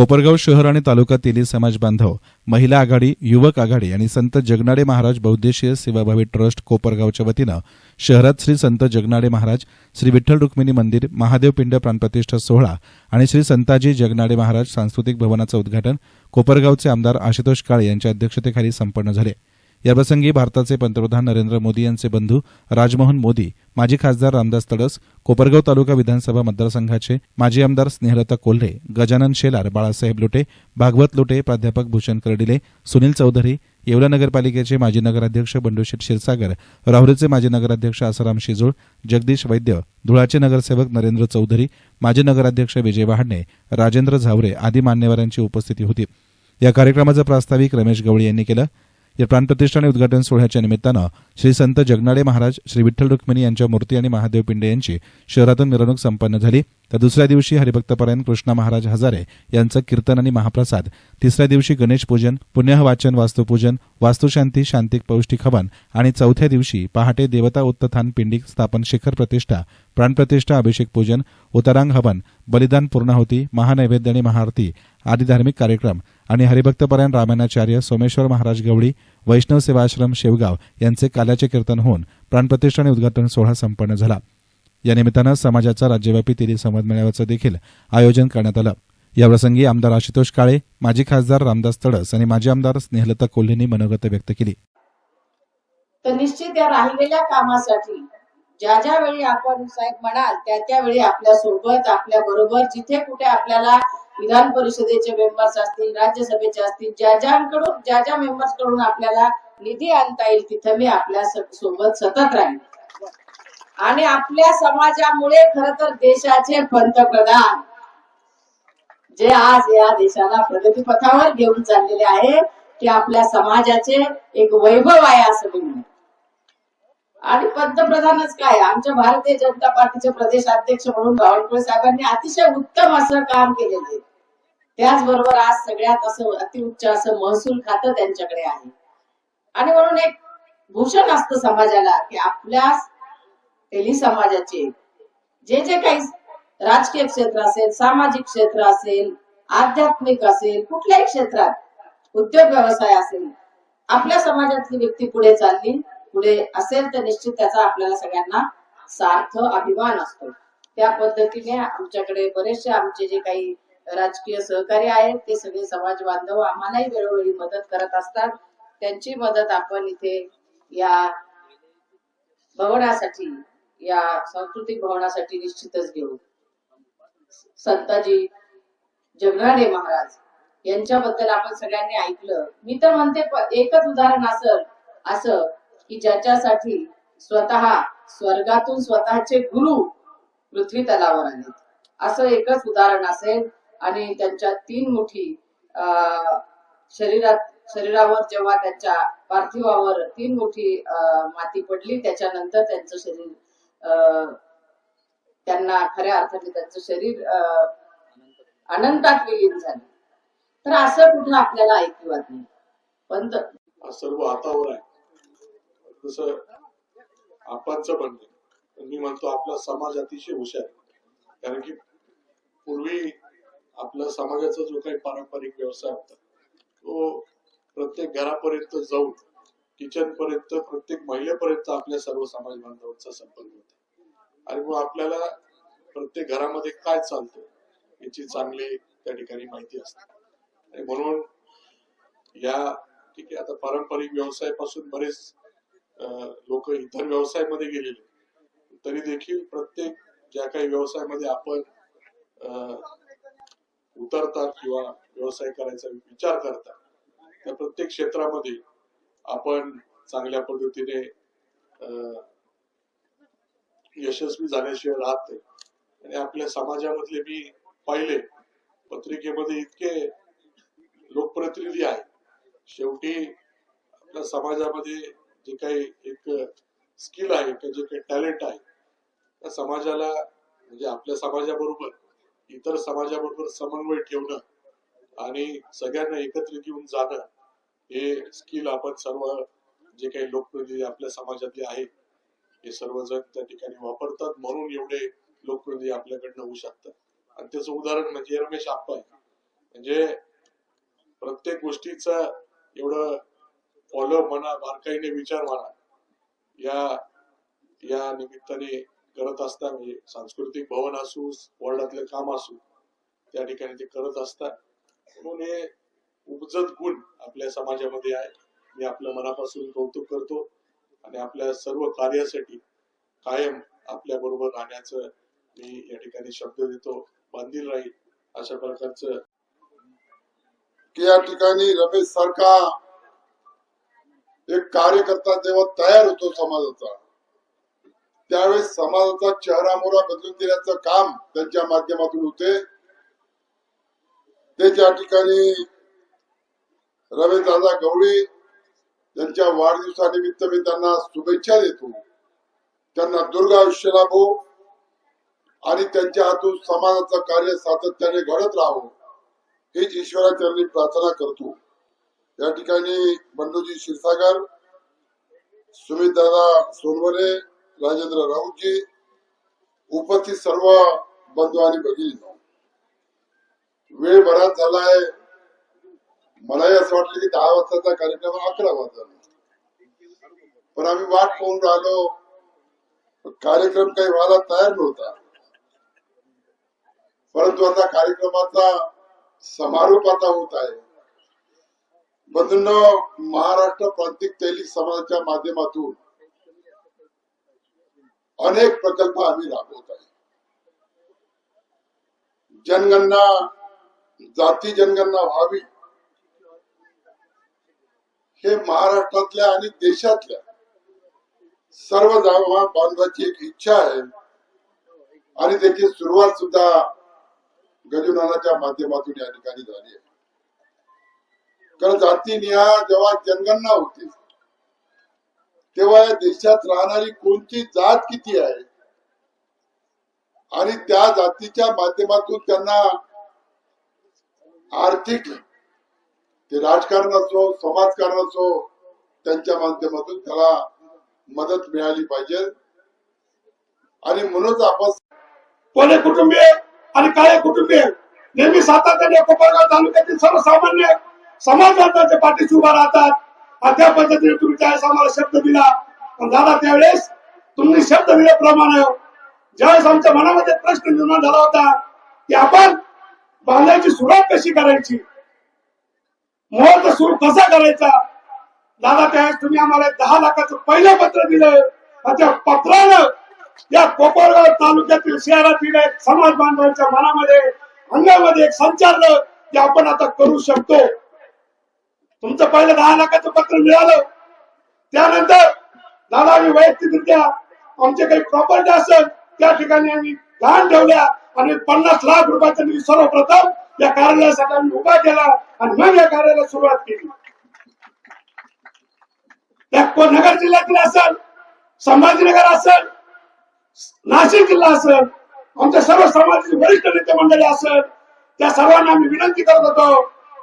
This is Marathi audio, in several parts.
कोपरगाव शहर आणि तालुका तेली समाज बांधव महिला आघाडी युवक आघाडी आणि संत जगनाडे महाराज बहुद्देशीय सेवाभावी ट्रस्ट कोपरगावच्या वतीनं शहरात श्री संत जगनाडे महाराज श्री विठ्ठल रुक्मिणी मंदिर महादेव पिंड प्राणप्रतिष्ठा सोहळा आणि श्री संताजी जगनाडे महाराज सांस्कृतिक भवनाचं उद्घाटन कोपरगावचे आमदार आशुतोष काळे यांच्या अध्यक्षतेखाली संपन्न झाले. याप्रसंगी भारताचे पंतप्रधान नरेंद्र मोदी यांचे बंधू राजमोहन मोदी माजी खासदार रामदास तडस कोपरगाव तालुका विधानसभा मतदारसंघाचे माजी आमदार स्नेहलता कोल्हे गजानन शेलार बाळासाहेब लोटे भागवत लोटे प्राध्यापक भूषण कर्डिले सुनील चौधरी येवला नगरपालिकेचे माजी नगराध्यक्ष बंडूशेठ क्षीरसागर राहुरीचे माजी नगराध्यक्ष आसाराम शिजोळ जगदीश वैद्य धुळाचे नगरसेवक नरेंद्र चौधरी माजी नगराध्यक्ष विजय वहाडणे राजेंद्र झावरे आदी मान्यवरांची उपस्थिती होती. या कार्यक्रमाचं प्रास्ताविक रमेश गवळी यांनी केलं. या प्राणप्रतिष्ठा आणि उद्घाटन सोहळ्याच्या निमित्तानं श्री संत जगनाडे महाराज श्री विठ्ठल रुक्मिणी यांच्या मूर्ती आणि महादेव पिंडे यांची शहरातून मिरवणूक संपन्न झाली. तर दुसऱ्या दिवशी हरिभक्तपरायण कृष्णा महाराज हजारे यांचं कीर्तन आणि महाप्रसाद. तिसऱ्या दिवशी गणेश पूजन पुण्यह वाचन वास्तुपूजन वास्तुशांती शांतिक पौष्टिक हवन आणि चौथ्या दिवशी पहाटे देवता उत्थान पिंडी स्थापन शिखर प्रतिष्ठा प्राणप्रतिष्ठा अभिषेक पूजन उतरांग हवन बलिदान पूर्णाहुती महानैवेद्य आणि महाआरती आदी धार्मिक कार्यक्रम. आणि हरिभक्तपरायण रामायणाचार्य सोमेश्वर महाराज गवळी वैष्णव सेवाश्रम शेवगाव यांचे काल्याचे कीर्तन होऊन प्राणप्रतिष्ठा आणि उद्घाटन सोहळा संपन्न झाला. या निमित्तानं समाजाचा राज्यव्यापी तिरी संवाद मेळाव्याचं देखील आयोजन करण्यात आलं. याप्रसंगी आमदार आशुतोष काळे माजी खासदार रामदास तडस आणि माजी आमदार स्नेहलता कोल्हेंनी मनोगत व्यक्त केली. तर निश्चित या राहिलेल्या कामासाठी ज्या ज्या वेळी आपण साहेब म्हणाल त्या त्यावेळी आपल्यासोबत आपल्या बरोबर जिथे कुठे आपल्याला विधान परिषदेचे मेंबर्स असतील राज्यसभेचे असतील ज्या ज्यांकडून ज्या ज्या मेंबर्सकडून आपल्याला निधी आणता येईल तिथे मी आपल्यासोबत सतत राहील आणि आपल्या समाजामुळे खर तर देशाचे पंतप्रधान जे आज या देशाला प्रगतीपथावर घेऊन चाललेले आहे ते आपल्या समाजाचे एक वैभव आहे असं मी आणि पंतप्रधानच काय? आमच्या भारतीय जनता पार्टीचे प्रदेश अध्यक्ष म्हणून बावनकुळे साहेबांनी अतिशय उत्तम असं काम केलेलं. आहे त्याचबरोबर आज सगळ्यात असं अतिउच्च असं महसूल खातं त्यांच्याकडे आहे. आणि म्हणून एक भूषण असतं समाजाला की आपल्या तेली समाजाचे जे जे काही राजकीय क्षेत्र असेल सामाजिक क्षेत्र असेल आध्यात्मिक असेल कुठल्याही क्षेत्रात उद्योग व्यवसाय असेल आपल्या समाजातली व्यक्ती पुढे चालली. पुढे असेल तर निश्चित त्याचा आपल्याला सगळ्यांना सार्थ अभिमान असतो. त्या पद्धतीने आमच्याकडे बरेचसे आमचे जे काही राजकीय सहकारी आहेत ते सगळे समाज बांधव आम्हालाही वेळोवेळी मदत करत असतात. त्यांची मदत आपण इथे या भवनासाठी या सांस्कृतिक भवनासाठी निश्चितच घेऊ. संताजी जगनाडे महाराज यांच्याबद्दल आपण सगळ्यांनी ऐकलं. मी तर म्हणते एकच उदाहरण असं असं की ज्याच्यासाठी स्वतः स्वर्गातून स्वतःचे गुरु पृथ्वी तलावर आले असं एकच उदाहरण असेल आणि त्यांच्या तीन मुठी अं, शरीरात शरीरावर जेव्हा त्यांच्या पार्थिवावर तीन मुठी अं, माती पडली त्याच्यानंतर त्यांचं शरीर अं, त्यांना खऱ्या अर्थाने त्यांचं शरीर अं, अनंतात विलीन झालं. तर असं कुठलं आपल्याला ऐकिवात नाही. पण सर्व हातावर आहे. जसं आपणचं म्हणणे मी म्हणतो आपला समाज अतिशय हुशार कारण की पूर्वी आपल्या समाजाचा जो काही पारंपरिक व्यवसाय होता तो प्रत्येक घरापर्यंत जाऊन किचन पर्यंत प्रत्येक महिलेपर्यंत आपल्या सर्व समाज बांधवांचा संपर्क होता. आणि मग आपल्याला प्रत्येक घरामध्ये काय चालतं याची चांगली त्या ठिकाणी माहिती असते. आणि म्हणून या ठीक आहे आता पारंपरिक व्यवसायापासून बरेच लोक इतर व्यवसायामध्ये गेलेले तरी देखील प्रत्येक ज्या काही व्यवसायामध्ये आपण अं, उतरतात किंवा व्यवसाय करायचा विचार करतात त्या प्रत्येक क्षेत्रामध्ये आपण चांगल्या पद्धतीने अं, यशस्वी झाल्याशिवाय राहत नाही. आणि आपल्या समाजामधले मी पाहिले पत्रिकेमध्ये इतके लोकप्रतिनिधी आहेत. शेवटी आपल्या समाजामध्ये जे काही एक स्किल आहे किंवा जे काही टॅलेंट आहे त्या समाजाला म्हणजे आपल्या समाजाबरोबर इतर समाजाबरोबर समन्वय ठेवणं आणि सगळ्यांना एकत्रित घेऊन जाणं हे स्किल आपण सर्व जे काही लोकप्रतिनिधी आपल्या समाजातले आहेत हे सर्वजण त्या ठिकाणी वापरतात. म्हणून एवढे लोकप्रतिनिधी आपल्याकडनं होऊ शकतात. आणि त्याचं उदाहरण म्हणजे रमेश आप्पा आहे. म्हणजे प्रत्येक गोष्टीचा एवढं फॉलो म्हणा बारकाईने विचार म्हणा. या या निमित्ताने करत असता म्हणजे सांस्कृतिक भवन असू वर्डातलं काम असू त्या ठिकाणी ते करत असतात म्हणून हे उपजत गुण आपल्या समाजामध्ये आहे. मी आपल्या मनापासून कौतुक करतो आणि आपल्या सर्व कार्यासाठी कायम आपल्या बरोबर राहण्याचं मी या ठिकाणी शब्द देतो. बांधील राहील अशा प्रकारचं. या ठिकाणी रमेश सारखा एक कार्यकर्ता जेव्हा तयार होतो समाजाचा त्यावेळेस समाजाचा चेहरा मोहरा बदलून देण्याचं काम त्यांच्या माध्यमातून होते. ते त्या ठिकाणी रमेश गवळी त्यांच्या वाढदिवसानिमित्त मी त्यांना शुभेच्छा देतो. त्यांना दुर्ग आयुष्य लाभो आणि त्यांच्या हातून समाजाचं कार्य सातत्याने घडत राहो हीच ईश्वराच्या प्रार्थना करतो. या ठिकाणी बंडूजी क्षीरसागर सुमित दादा सोनवणे राजेंद्र राऊतजी उपस्थित सर्व बंधू आणि भगिनी. वेळ बराच झालाय. मलाही असं वाटलं की दहा वाजताचा कार्यक्रम अकरा वाजता. पण आम्ही वाट पाहून राहिलो. कार्यक्रम काही व्हायला तयार नव्हता. परंतु आता कार्यक्रमाचा समारोप आता होत आहे. बंधूंनो महाराष्ट्र प्रांतिक तैलिक समाजाच्या माध्यमातून अनेक प्रकल्प आम्ही राबवत आहे. जनगणना जाती जनगणना व्हावी. हे महाराष्ट्रातल्या आणि देशातल्या सर्व बांधवाची एक इच्छा आहे. आणि त्याची सुरुवात सुद्धा गजुनानाच्या माध्यमातून या ठिकाणी झाली आहे. कारण जातीनिहाय जेव्हा जनगणना होती तेव्हा या देशात राहणारी कोणती जात किती आहे? आणि त्या जातीच्या माध्यमातून त्यांना आर्थिक ते राजकारण असो समाजकारण असो त्यांच्या माध्यमातून त्याला मदत मिळाली पाहिजे. आणि म्हणूनच आपण कोणे कुटुंबीय आणि काय कुटुंबीय? नेहमी सातत्याने कोपरगाव तालुक्यातील सर्वसामान्य समाजवादाच्या पाठीशी उभा राहतात. आणि त्या पद्धतीने तुम्ही त्यावेळेस आम्हाला शब्द दिला. पण दादा त्यावेळेस तुम्ही शब्द दिल्याप्रमाणे ज्यावेळेस आमच्या मनामध्ये प्रश्न निर्माण झाला होता की आपण बांधायची सुरुवात कशी करायची? मुहूर्त सुरू कसा करायचा? दादा त्यावेळेस तुम्ही आम्हाला दहा लाखाचं पहिलं पत्र दिलं. आणि त्या पत्रानं या कोपरगाव तालुक्यातील शहरातील एक समाज बांधवांच्या मनामध्ये अंगामध्ये एक संचारलं की आपण आता करू शकतो. तुमचं पहिलं दहा लाखाचं पत्र मिळालं. त्यानंतर दादा आम्ही वैयक्तिकरित्या आमचे काही प्रॉपर्टी असेल त्या ठिकाणी आम्ही लहान ठेवल्या आणि पन्नास लाख रुपयाचा निधी सर्वप्रथम या कार्यालयासाठी आम्ही उभा केला आणि मग या कार्याला सुरुवात केली. त्या नगर जिल्ह्यातील असेल संभाजीनगर असेल नाशिक जिल्हा असेल आमच्या सर्व समाजाचे वरिष्ठ नेते मंडळी असेल त्या सर्वांना आम्ही विनंती करत होतो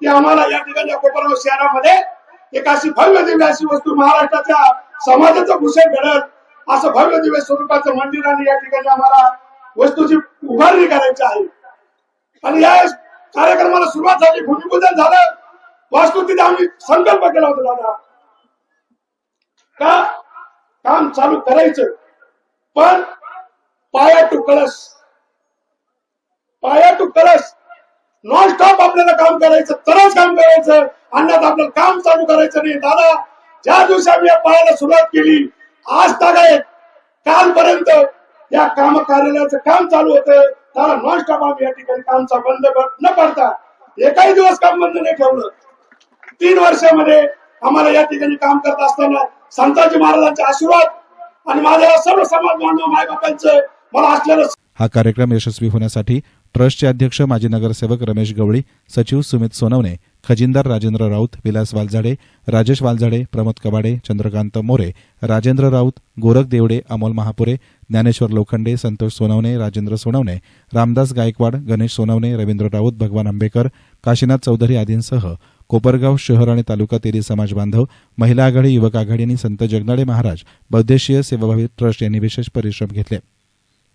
की आम्हाला या ठिकाणी या कोपरगाव शहरामध्ये एक अशी भव्य दिव्य अशी वस्तू महाराष्ट्राच्या समाजाचं भूषण घडत असं भव्य दिव्य स्वरूपाचं मंदिर आणि या ठिकाणी आम्हाला वस्तूची उभारणी करायची आहे. आणि या कार्यक्रमाला सुरुवात झाली भूमिपूजन झालं. वास्तू तिथे आम्ही संकल्प केला होता दादा. का? काम चालू करायचं. पण पाया टू कळस पाया टू कळस नॉन स्टॉप आपल्याला काम करायचं तरच काम करायचं. अन्नात आपल्याला काम चालू करायचं नाही. दादा ज्या दिवशी आम्ही या सुरुवात केली आज तागायत कालपर्यंत या काम कार्यालयाचं काम चालू होतं. दादा नॉन स्टॉप आम्ही या ठिकाणी कामचा बंद न पडता एकाही दिवस काम बंद नाही ठेवलं. तीन वर्षामध्ये आम्हाला या ठिकाणी काम करत असताना संताजी महाराजांचे आशीर्वाद आणि माझ्या सर्व समाज बांधव मायबापांचं मला असलेलं हा कार्यक्रम यशस्वी होण्यासाठी ट्रस्टचे अध्यक्ष माजी नगरसेवक रमेश गवळी सचिव सुमित सोनवणे खजिनदार राजेंद्र राऊत विलास वालझाडे राजेश वालझाडे प्रमोद कबाडे चंद्रकांत मोरे राजेंद्र राऊत गोरख देवडे अमोल महापुरे ज्ञानेश्वर लोखंडे संतोष सोनवणे राजेंद्र सोनवणे रामदास गायकवाड गणेश सोनवणे रवींद्र राऊत भगवान आंबेकर काशीनाथ चौधरी आदींसह कोपरगाव शहर आणि तालुका तेरी समाज बांधव महिला आघाडी युवक आघाडी आणि संत जगनाडे महाराज बौद्धेशीय सेवाभावी ट्रस्ट यांनी विशेष परिश्रम घेतले.